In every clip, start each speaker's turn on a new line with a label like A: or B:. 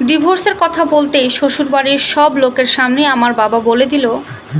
A: ডিভোর্সের কথা বলতেই শ্বশুরবাড়ির সব লোকের সামনে আমার বাবা বলে দিল,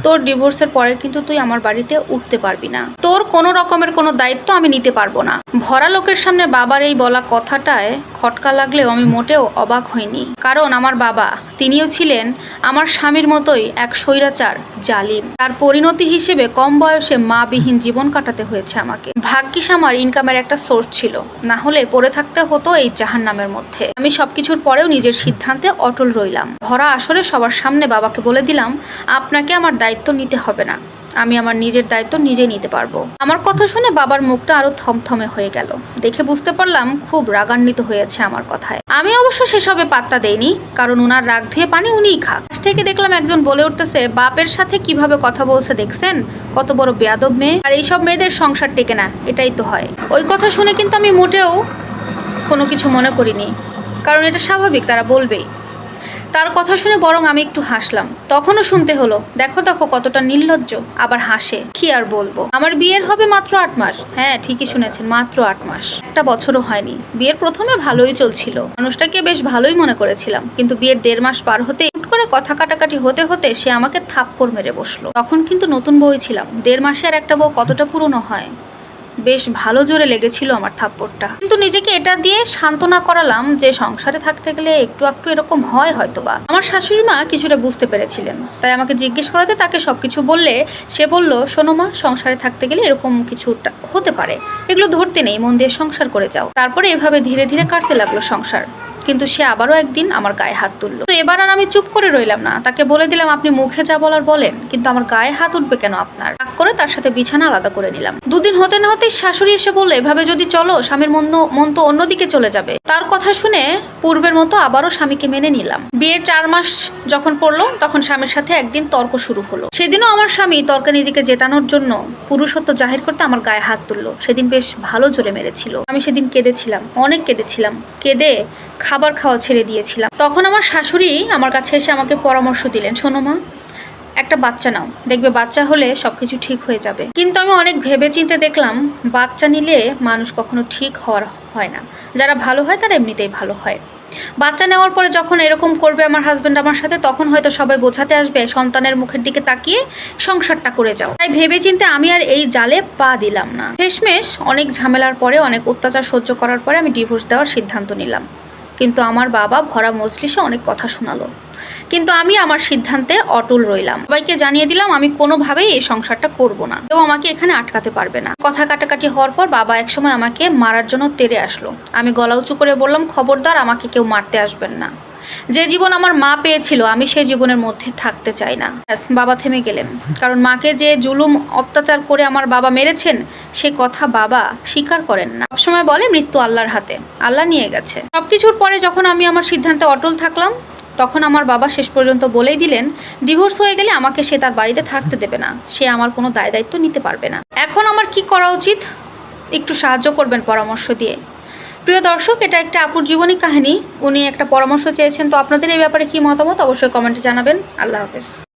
A: তোর ডিভোর্সের পরে কিন্তু তুই আমার বাড়িতে উঠতে পারবি না। তোর কোনো রকমের কোনো দায়িত্ব আমি নিতে পারব না। ভরা লোকের সামনে বাবার এই বলা কথাটায় খটকা লাগলেও আমি মোটেও অবাক হইনি। কারণ আমার বাবা, তিনিও ছিলেন আমার স্বামীর মতোই এক স্বৈরাচার, জালিম। তার পরিণতি হিসেবে কম বয়সে মা বিহীন জীবন কাটাতে হয়েছে আমাকে। ভাগ্যিস আমার ইনকামের একটা সোর্স ছিল। না হলে পড়ে থাকতে হতো এই জাহান নামের মধ্যে। আমি সবকিছুর পরেও নিজের সিদ্ধান্তে অটল রইলাম। ভরা আসরে সবার সামনে বাবাকে বলে দিলাম, আপনাকে আমার দায়িত্ব নিতে হবে না। আমি আমার নিজের দায়িত্ব নিজে নিতে পারব। আমার কথা শুনে বাবার মুখটা আরও থমথমে হয়ে গেল। দেখে বুঝতে পারলাম খুব রাগান্বিত হয়েছে আমার কথায়। আমি অবশ্য সেসবে পাত্তা দেইনি, কারণ উনার রাগ ধুয়ে পানি উনিই খা থেকে দেখলাম একজন বলে উঠতেছে, বাপের সাথে কীভাবে কথা বলছে দেখছেন? কত বড় বেয়াদব মেয়ে। আর এইসব মেয়েদের সংসার টেকে না, এটাই তো হয়। ওই কথা শুনে কিন্তু আমি মোটেও কোনো কিছু মনে করিনি, কারণ এটা স্বাভাবিক, তারা বলবেই। তার কথা শুনে বরং আমি একটু হাসলাম। তখনও শুনতে হলো, দেখো দেখো, কতটা নির্লজ্জ। আবার হাসে, কি আর বলব? আমার বিয়ের হবে মাত্র আট মাস। হ্যাঁ ঠিকই শুনেছেন, মাত্র আট মাস। একটা বছরও হয়নি। বিয়ের প্রথমে ভালোই চলছিল। মানুষটাকে বেশ ভালোই মনে করেছিলাম। কিন্তু বিয়ের দেড় মাস পার হতে করে কথা কাটাকাটি হতে হতে সে আমাকে থাপ্পড় মেরে বসল। তখন কিন্তু নতুন বই ছিলাম। দেড় মাসে আর একটা বউ কতটা পুরনো হয়? বেশ ভালো জোরে লেগেছিল আমার থাপ্পড়টা। কিন্তু নিজেকে এটা দিয়ে সান্ত্বনা করালাম যে সংসারে থাকতে গেলে একটু একটু এরকম হয় হয়তো বা আমার শাশুড়ি মা কিছুটা বুঝতে পেরেছিলেন। তাই আমাকে জিজ্ঞেস করাতে তাকে সব কিছু বললে সে বলল, শোনো মা, সংসারে থাকতে গেলে এরকম কিছু হতে পারে। এগুলো ধরতে নেই, মন দিয়ে সংসার করে যাও। তারপরে এভাবে ধীরে ধীরে কাটতে লাগল সংসার। কিন্তু সে আবারও একদিন আমার গায়ে হাত তুললো। তো এবার আর আমি চুপ করে রইলাম না। তাকে বলে দিলাম, আপনি মুখে যা বলার বলেন, কিন্তু আমার গায়ে হাত উঠবে কেন আপনার? রাগ করে তার সাথে বিছানা আলাদা করে নিলাম। দুদিন হতে না হতেই শাশুড়ি এসে বললে, এভাবে যদি চলো, স্বামীর মন মন তো অন্যদিকে চলে যাবে। তার কথা শুনে পূর্বের মতো আবারও স্বামীকে মেনে নিলাম। বিয়ের চার মাস যখন পড়ল, তখন স্বামীর সাথে একদিন তর্ক শুরু হলো। সেদিনও আমার স্বামী তর্কে নিজেকে জেতানোর জন্য পুরুষত্ব জাহির করতে আমার গায়ে হাত তুললো। সেদিন বেশ ভালো জোরে মেরেছিল। আমি সেদিন কেঁদেছিলাম, অনেক কেঁদেছিলাম। কেঁদে খাবার খাওয়া ছেড়ে দিয়েছিলাম। তখন আমার শাশুড়ি আমার কাছে এসে আমাকে পরামর্শ দিলেন, শোনো মা, একটা বাচ্চা নাও। দেখবে বাচ্চা হলে সবকিছু ঠিক হয়ে যাবে। কিন্তু আমি অনেক ভেবে চিন্তে দেখলাম, বাচ্চা নিলে মানুষ কখনো ঠিক হওয়ার হয় না। যারা ভালো হয় তারা এমনিতেই ভালো হয়। বাচ্চা নেওয়ার পরে যখন এরকম করবে আমার হাজব্যান্ড আমার সাথে, তখন হয়তো সবাই বোঝাতে আসবে, সন্তানের মুখের দিকে তাকিয়ে সংসারটা করে যাও। তাই ভেবে চিন্তে আমি আর এই জালে পা দিলাম না। শেষমেশ অনেক ঝামেলার পরে, অনেক অত্যাচার সহ্য করার পরে আমি ডিভোর্স দেওয়ার সিদ্ধান্ত নিলাম। কিন্তু আমার বাবা ভরা মজলিসে অনেক কথা শোনালো। কিন্তু আমি আমার সিদ্ধান্তে অটল রইলাম। সবাইকে জানিয়ে দিলাম, আমি কোনোভাবেই এই সংসারটা করব না। কেউ আমাকে এখানে আটকাতে পারবে না। কথা কাটাকাটি হওয়ার পর বাবা একসময় আমাকে মারার জন্য তেরে আসলো। আমি গলা উঁচু করে বললাম, খবরদার, আমাকে কেউ মারতে আসবেন না। যে জীবন আমার মা পেয়েছিল, আমি সেই জীবনের মধ্যে থাকতে চাই না। বাবা থেমে গেলেন। কারণ মাকে যে জুলুম, অত্যাচার করে আমার বাবা মেরেছেন, সে কথা বাবা স্বীকার করেন না। সবসময় বলে, মৃত্যু আল্লাহর হাতে। আল্লাহ নিয়ে গেছে। সবকিছুর পরে যখন আমি আমার সিদ্ধান্তে অটল থাকলাম, তখন আমার বাবা শেষ পর্যন্ত বলেই দিলেন, ডিভোর্স হয়ে গেলে আমাকে সে তার বাড়িতে থাকতে দেবে না। সে আমার কোনো দায় দায়িত্ব নিতে পারবে না। এখন আমার কি করা উচিত? একটু সাহায্য করবেন পরামর্শ দিয়ে। প্রিয় দর্শক, এটা একটা আপুর জীবনী কাহিনী। উনি একটা পরামর্শ চেয়েছেন। তো আপনাদের এই ব্যাপারে কি মতামত অবশ্যই কমেন্টে জানাবেন। আল্লাহ হাফেজ।